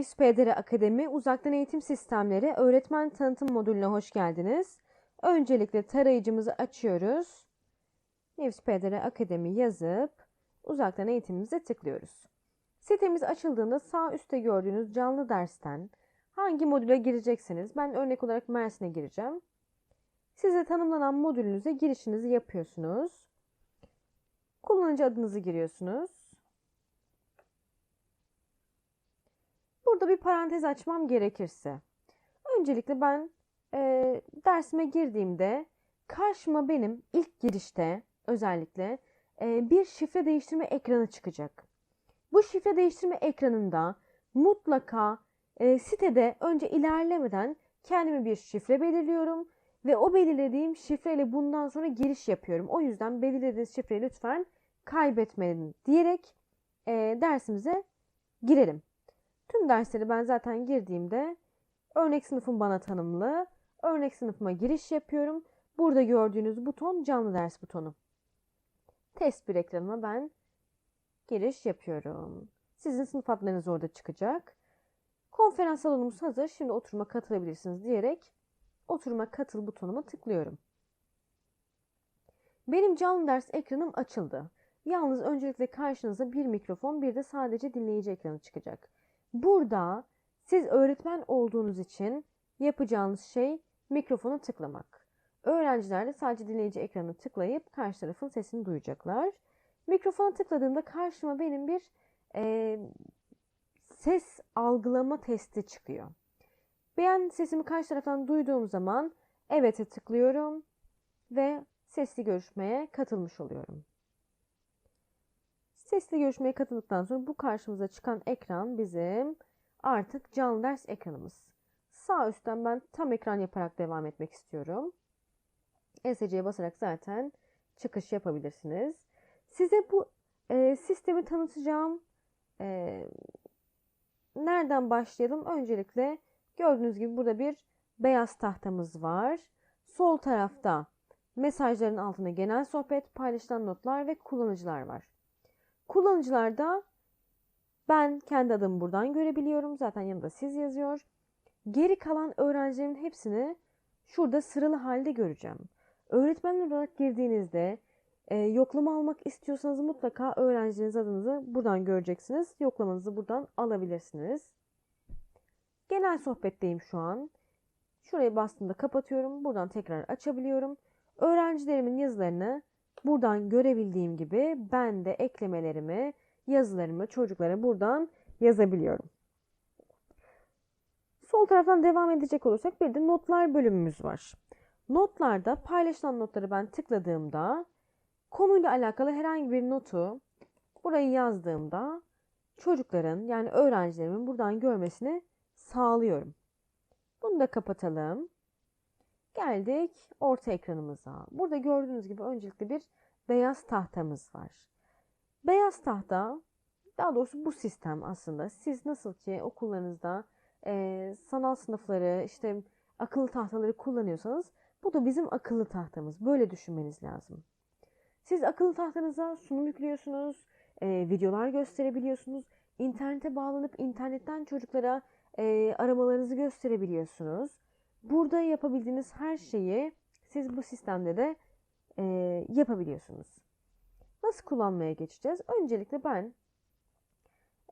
News PDR Akademi Uzaktan Eğitim Sistemleri Öğretmen Tanıtım Modülüne hoş geldiniz. Öncelikle tarayıcımızı açıyoruz. News PDR Akademi yazıp uzaktan eğitimimize tıklıyoruz. Sitemiz açıldığında sağ üstte gördüğünüz canlı dersten hangi modüle gireceksiniz? Ben örnek olarak Mersin'e gireceğim. Size tanımlanan modülünüze girişinizi yapıyorsunuz. Kullanıcı adınızı giriyorsunuz. Burada bir parantez açmam gerekirse. Öncelikle ben e, dersime girdiğimde karşıma benim ilk girişte özellikle e, bir şifre değiştirme ekranı çıkacak. Bu şifre değiştirme ekranında mutlaka e, sitede önce ilerlemeden kendime bir şifre belirliyorum ve o belirlediğim şifreyle bundan sonra giriş yapıyorum. O yüzden belirlediğiniz şifreyi lütfen kaybetmeyin diyerek e, dersimize girelim. Tüm dersleri ben zaten girdiğimde örnek sınıfım bana tanımlı. Örnek sınıfıma giriş yapıyorum. Burada gördüğünüz buton canlı ders butonu. Test bir ekranıma ben giriş yapıyorum. Sizin sınıf adlarınız orada çıkacak. Konferans salonumuz hazır. Şimdi oturuma katılabilirsiniz diyerek oturuma katıl butonuma tıklıyorum. Benim canlı ders ekranım açıldı. Yalnız öncelikle karşınıza bir mikrofon bir de sadece dinleyici ekranı çıkacak. Burada siz öğretmen olduğunuz için yapacağınız şey mikrofonu tıklamak. Öğrenciler de sadece dinleyici ekranı tıklayıp karşı tarafın sesini duyacaklar. Mikrofona tıkladığımda karşıma benim bir e, ses algılama testi çıkıyor. Ben sesimi karşı taraftan duyduğum zaman evet'e tıklıyorum ve sesli görüşmeye katılmış oluyorum. Sesli görüşmeye katıldıktan sonra bu karşımıza çıkan ekran bizim artık canlı ders ekranımız. Sağ üstten ben tam ekran yaparak devam etmek istiyorum. ESC'ye basarak zaten çıkış yapabilirsiniz. Size bu e, sistemi tanıtacağım. E, nereden başlayalım? Öncelikle gördüğünüz gibi burada bir beyaz tahtamız var. Sol tarafta mesajların altında genel sohbet, paylaşılan notlar ve kullanıcılar var. Kullanıcılarda ben kendi adımı buradan görebiliyorum. Zaten yanında siz yazıyor. Geri kalan öğrencilerin hepsini şurada sıralı halde göreceğim. Öğretmen olarak girdiğinizde e, yoklama almak istiyorsanız mutlaka öğrenciniz adınızı buradan göreceksiniz. Yoklamanızı buradan alabilirsiniz. Genel sohbetteyim şu an. Şuraya bastığımda kapatıyorum. Buradan tekrar açabiliyorum. Öğrencilerimin yazılarını buradan görebildiğim gibi ben de eklemelerimi, yazılarımı çocuklara buradan yazabiliyorum. Sol taraftan devam edecek olursak bir de notlar bölümümüz var. Notlarda paylaşılan notları ben tıkladığımda konuyla alakalı herhangi bir notu burayı yazdığımda çocukların yani öğrencilerimin buradan görmesini sağlıyorum. Bunu da kapatalım. Geldik orta ekranımıza. Burada gördüğünüz gibi öncelikle bir beyaz tahtamız var. Beyaz tahta daha doğrusu bu sistem aslında. Siz nasıl ki okullarınızda e, sanal sınıfları işte akıllı tahtaları kullanıyorsanız bu da bizim akıllı tahtamız. Böyle düşünmeniz lazım. Siz akıllı tahtanıza sunum yüklüyorsunuz, e, videolar gösterebiliyorsunuz, internete bağlanıp internetten çocuklara e, aramalarınızı gösterebiliyorsunuz. Burada yapabildiğiniz her şeyi siz bu sistemde de e, yapabiliyorsunuz. Nasıl kullanmaya geçeceğiz? Öncelikle ben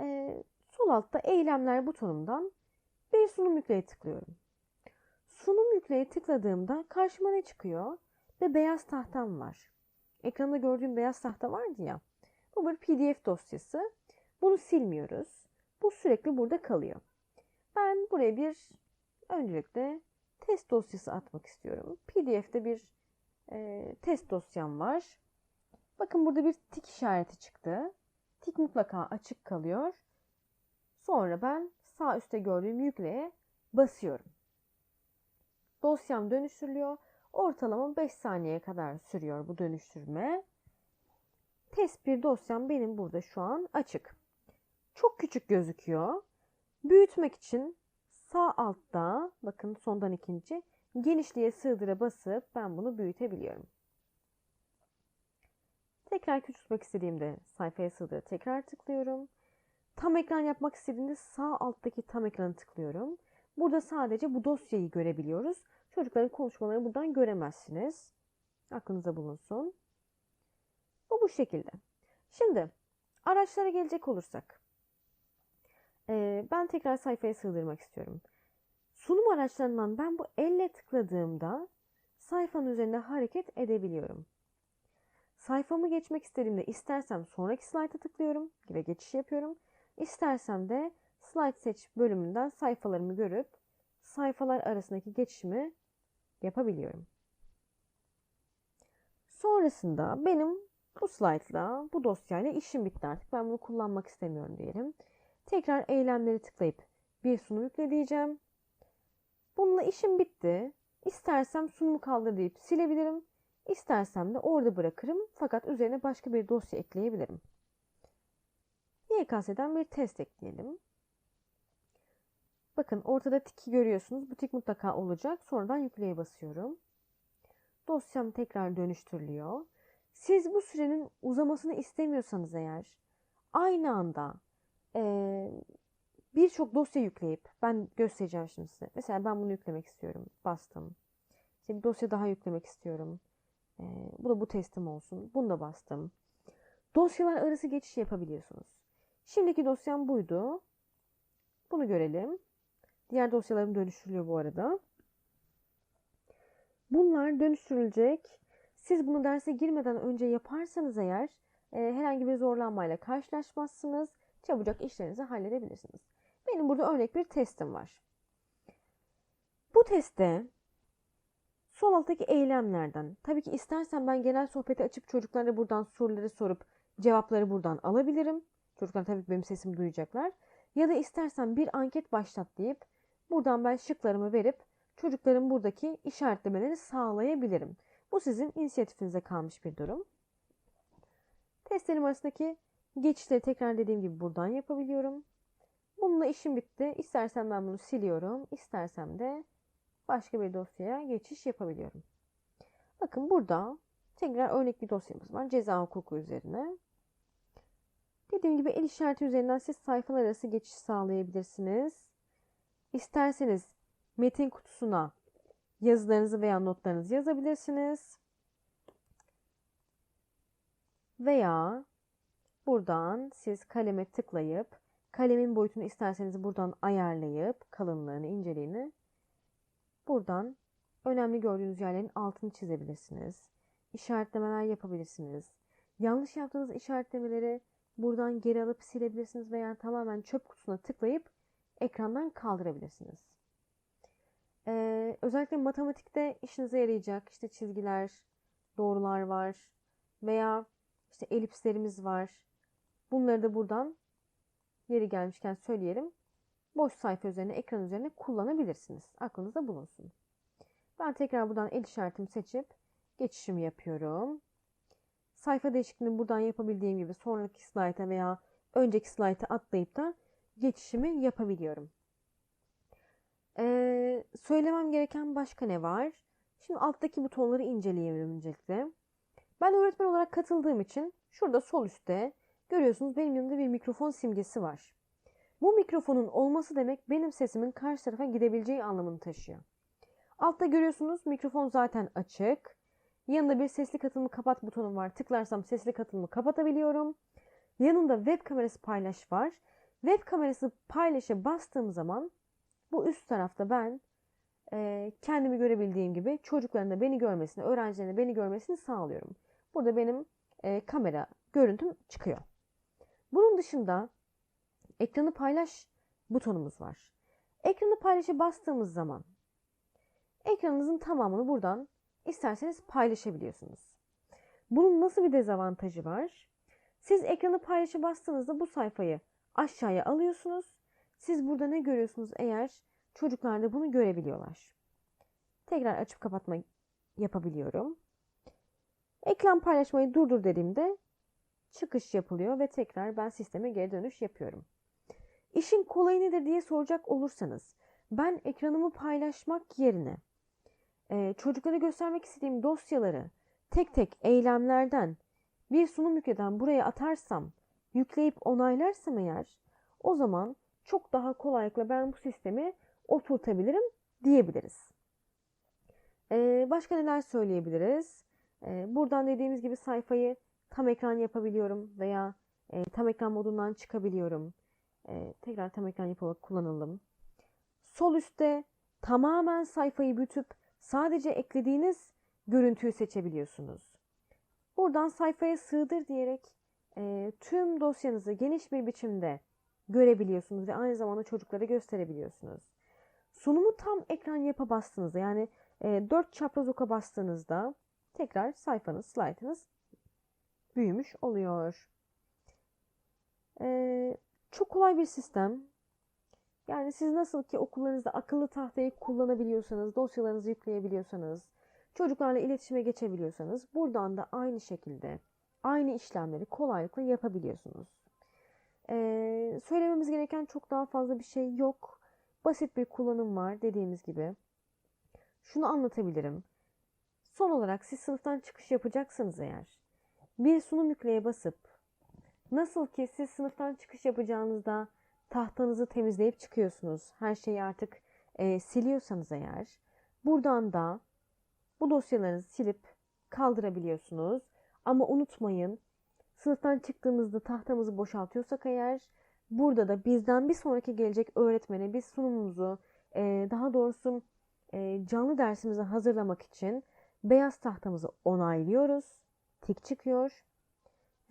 e, sol altta eylemler butonundan bir sunum yükleye tıklıyorum. Sunum yükleye tıkladığımda karşıma ne çıkıyor? Ve beyaz tahtam var. Ekranda gördüğüm beyaz tahta vardı ya. Bu bir pdf dosyası. Bunu silmiyoruz. Bu sürekli burada kalıyor. Ben buraya bir öncelikle test dosyası atmak istiyorum. PDF'de bir e, test dosyam var. Bakın burada bir tik işareti çıktı. Tik mutlaka açık kalıyor. Sonra ben sağ üstte gördüğüm yükleye basıyorum. Dosyam dönüştürülüyor. Ortalama 5 saniye kadar sürüyor bu dönüştürme. Test bir dosyam benim burada şu an açık. Çok küçük gözüküyor. Büyütmek için sağ altta bakın sondan ikinci genişliğe sığdıra basıp ben bunu büyütebiliyorum. Tekrar küçültmek istediğimde sayfaya sığdıra tekrar tıklıyorum. Tam ekran yapmak istediğimde sağ alttaki tam ekranı tıklıyorum. Burada sadece bu dosyayı görebiliyoruz. Çocukların konuşmalarını buradan göremezsiniz. Aklınıza bulunsun. Bu bu şekilde. Şimdi araçlara gelecek olursak. Ee, ben tekrar sayfaya sığdırmak istiyorum. Sunum araçlarından ben bu elle tıkladığımda sayfanın üzerinde hareket edebiliyorum. Sayfamı geçmek istediğimde istersem sonraki slayta tıklıyorum ve geçiş yapıyorum. İstersem de slide seç bölümünden sayfalarımı görüp sayfalar arasındaki geçişimi yapabiliyorum. Sonrasında benim bu slaytla, bu dosyayla işim bitti artık. Ben bunu kullanmak istemiyorum diyelim. Tekrar eylemleri tıklayıp bir sunum yükle diyeceğim. Bununla işim bitti. İstersem sunumu kaldır deyip silebilirim. İstersem de orada bırakırım fakat üzerine başka bir dosya ekleyebilirim. YKS'den bir test ekleyelim. Bakın ortada tiki görüyorsunuz. Bu tik mutlaka olacak. Sonradan yükleye basıyorum. Dosyam tekrar dönüştürülüyor. Siz bu sürenin uzamasını istemiyorsanız eğer aynı anda e, birçok dosya yükleyip ben göstereceğim şimdi size. Mesela ben bunu yüklemek istiyorum. Bastım. İşte bir dosya daha yüklemek istiyorum. E, bu da bu testim olsun. Bunu da bastım. Dosyalar arası geçiş yapabiliyorsunuz. Şimdiki dosyam buydu. Bunu görelim. Diğer dosyalarım dönüştürülüyor bu arada. Bunlar dönüştürülecek. Siz bunu derse girmeden önce yaparsanız eğer e, herhangi bir zorlanmayla karşılaşmazsınız. Çabucak işlerinizi halledebilirsiniz. Benim burada örnek bir testim var. Bu testte sol alttaki eylemlerden tabii ki istersen ben genel sohbeti açıp çocuklara buradan soruları sorup cevapları buradan alabilirim. Çocuklar tabii ki benim sesimi duyacaklar. Ya da istersen bir anket başlat deyip buradan ben şıklarımı verip çocukların buradaki işaretlemeleri sağlayabilirim. Bu sizin inisiyatifinize kalmış bir durum. Testlerim arasındaki geçişleri tekrar dediğim gibi buradan yapabiliyorum. Bununla işim bitti. İstersem ben bunu siliyorum. İstersem de başka bir dosyaya geçiş yapabiliyorum. Bakın burada tekrar örnek bir dosyamız var. Ceza hukuku üzerine. Dediğim gibi el işareti üzerinden siz sayfalar arası geçiş sağlayabilirsiniz. İsterseniz metin kutusuna yazılarınızı veya notlarınızı yazabilirsiniz. Veya buradan siz kaleme tıklayıp kalemin boyutunu isterseniz buradan ayarlayıp kalınlığını, inceliğini buradan önemli gördüğünüz yerlerin altını çizebilirsiniz. İşaretlemeler yapabilirsiniz. Yanlış yaptığınız işaretlemeleri buradan geri alıp silebilirsiniz veya tamamen çöp kutusuna tıklayıp ekrandan kaldırabilirsiniz. Ee, özellikle matematikte işinize yarayacak işte çizgiler, doğrular var veya işte elipslerimiz var. Bunları da buradan yeri gelmişken söyleyelim. Boş sayfa üzerine, ekran üzerine kullanabilirsiniz. Aklınızda bulunsun. Ben tekrar buradan el işaretimi seçip geçişimi yapıyorum. Sayfa değişikliğini buradan yapabildiğim gibi sonraki slayta veya önceki slayta atlayıp da geçişimi yapabiliyorum. Ee, söylemem gereken başka ne var? Şimdi alttaki butonları inceleyelim öncelikle. Ben öğretmen olarak katıldığım için şurada sol üstte görüyorsunuz benim yanımda bir mikrofon simgesi var. Bu mikrofonun olması demek benim sesimin karşı tarafa gidebileceği anlamını taşıyor. Altta görüyorsunuz mikrofon zaten açık. Yanında bir sesli katılımı kapat butonu var. Tıklarsam sesli katılımı kapatabiliyorum. Yanında web kamerası paylaş var. Web kamerası paylaşa bastığım zaman bu üst tarafta ben e, kendimi görebildiğim gibi çocukların da beni görmesini, öğrencilerin de beni görmesini sağlıyorum. Burada benim e, kamera görüntüm çıkıyor. Bunun dışında ekranı paylaş butonumuz var. Ekranı paylaşa bastığımız zaman ekranınızın tamamını buradan isterseniz paylaşabiliyorsunuz. Bunun nasıl bir dezavantajı var? Siz ekranı paylaşa bastığınızda bu sayfayı aşağıya alıyorsunuz. Siz burada ne görüyorsunuz eğer çocuklar da bunu görebiliyorlar. Tekrar açıp kapatma yapabiliyorum. Ekran paylaşmayı durdur dediğimde çıkış yapılıyor ve tekrar ben sisteme geri dönüş yapıyorum. İşin kolayı nedir diye soracak olursanız ben ekranımı paylaşmak yerine e, çocuklara göstermek istediğim dosyaları tek tek eylemlerden bir sunum yükleden buraya atarsam yükleyip onaylarsam eğer O zaman çok daha kolaylıkla ben bu sistemi oturtabilirim diyebiliriz. Ee, başka neler söyleyebiliriz? Ee, buradan dediğimiz gibi sayfayı tam ekran yapabiliyorum veya e, tam ekran modundan çıkabiliyorum. Ee, tekrar tam ekran yaparak kullanalım. Sol üstte tamamen sayfayı büyütüp sadece eklediğiniz görüntüyü seçebiliyorsunuz. Buradan sayfaya sığdır diyerek e, tüm dosyanızı geniş bir biçimde görebiliyorsunuz ve aynı zamanda çocuklara gösterebiliyorsunuz. Sunumu tam ekran yapa bastığınızda yani e, 4 çapraz oka bastığınızda tekrar sayfanız, slaytınız büyümüş oluyor. E, çok kolay bir sistem. Yani siz nasıl ki okullarınızda akıllı tahtayı kullanabiliyorsanız, dosyalarınızı yükleyebiliyorsanız, çocuklarla iletişime geçebiliyorsanız buradan da aynı şekilde aynı işlemleri kolaylıkla yapabiliyorsunuz. Ee, söylememiz gereken çok daha fazla bir şey yok. Basit bir kullanım var dediğimiz gibi. Şunu anlatabilirim. Son olarak siz sınıftan çıkış yapacaksanız eğer bir sunum yükleye basıp nasıl ki siz sınıftan çıkış yapacağınızda tahtanızı temizleyip çıkıyorsunuz. Her şeyi artık e, siliyorsanız eğer buradan da bu dosyalarınızı silip kaldırabiliyorsunuz. Ama unutmayın sınıftan çıktığımızda tahtamızı boşaltıyorsak eğer burada da bizden bir sonraki gelecek öğretmene biz sunumumuzu e, daha doğrusu e, canlı dersimizi hazırlamak için beyaz tahtamızı onaylıyoruz. Tik çıkıyor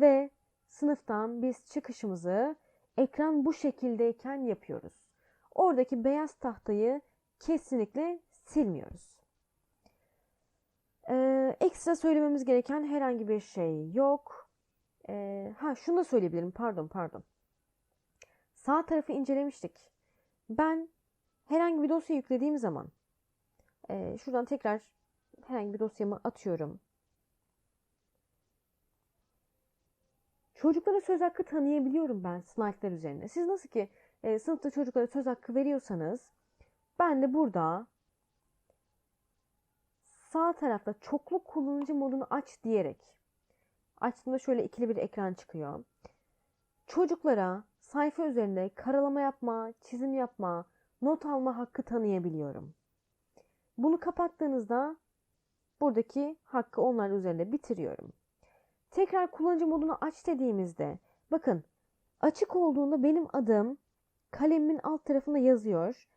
ve sınıftan biz çıkışımızı ekran bu şekildeyken yapıyoruz. Oradaki beyaz tahtayı kesinlikle silmiyoruz. Ee, ekstra söylememiz gereken herhangi bir şey yok. Ee, ha şunu da söyleyebilirim. Pardon pardon. Sağ tarafı incelemiştik. Ben herhangi bir dosya yüklediğim zaman e, şuradan tekrar herhangi bir dosyamı atıyorum. Çocuklara söz hakkı tanıyabiliyorum ben slaytlar üzerinde. Siz nasıl ki e, sınıfta çocuklara söz hakkı veriyorsanız ben de burada sağ tarafta çoklu kullanıcı modunu aç diyerek açtığımda şöyle ikili bir ekran çıkıyor. Çocuklara sayfa üzerinde karalama yapma, çizim yapma, not alma hakkı tanıyabiliyorum. Bunu kapattığınızda buradaki hakkı onlar üzerinde bitiriyorum. Tekrar kullanıcı modunu aç dediğimizde bakın açık olduğunda benim adım kalemimin alt tarafında yazıyor.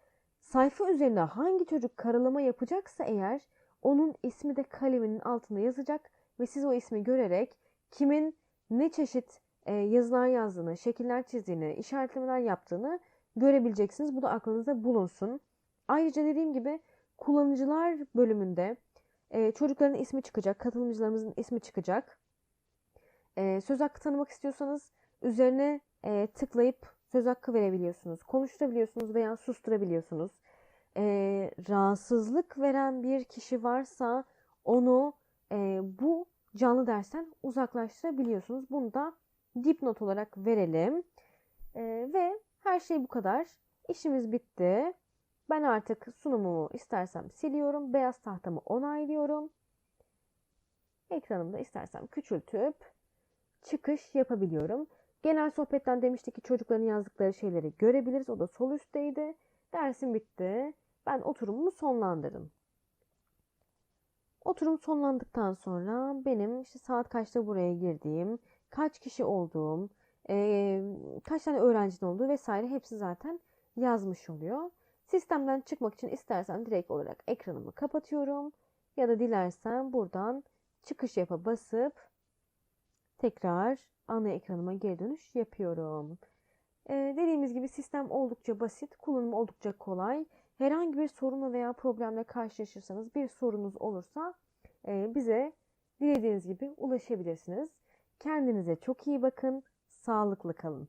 Sayfa üzerinde hangi çocuk karalama yapacaksa eğer onun ismi de kaleminin altında yazacak ve siz o ismi görerek kimin ne çeşit e, yazılar yazdığını, şekiller çizdiğini, işaretlemeler yaptığını görebileceksiniz. Bu da aklınızda bulunsun. Ayrıca dediğim gibi kullanıcılar bölümünde e, çocukların ismi çıkacak, katılımcılarımızın ismi çıkacak. E, söz hakkı tanımak istiyorsanız üzerine e, tıklayıp söz hakkı verebiliyorsunuz. Konuşturabiliyorsunuz veya susturabiliyorsunuz. E, rahatsızlık veren bir kişi varsa onu e, bu canlı dersten uzaklaştırabiliyorsunuz. Bunu da dipnot olarak verelim. E, ve her şey bu kadar. İşimiz bitti. Ben artık sunumumu istersem siliyorum. Beyaz tahtamı onaylıyorum. Ekranımda istersem küçültüp çıkış yapabiliyorum. Genel sohbetten demiştik ki çocukların yazdıkları şeyleri görebiliriz. O da sol üstteydi. Dersim bitti. Ben oturumumu sonlandırdım. Oturum sonlandıktan sonra benim işte saat kaçta buraya girdiğim, kaç kişi olduğum, kaç tane öğrencinin olduğu vesaire hepsi zaten yazmış oluyor. Sistemden çıkmak için istersen direkt olarak ekranımı kapatıyorum ya da dilersen buradan çıkış yapa basıp tekrar ana ekranıma geri dönüş yapıyorum. Ee, dediğimiz gibi sistem oldukça basit, kullanımı oldukça kolay. Herhangi bir sorunla veya problemle karşılaşırsanız, bir sorunuz olursa e, bize dilediğiniz gibi ulaşabilirsiniz. Kendinize çok iyi bakın, sağlıklı kalın.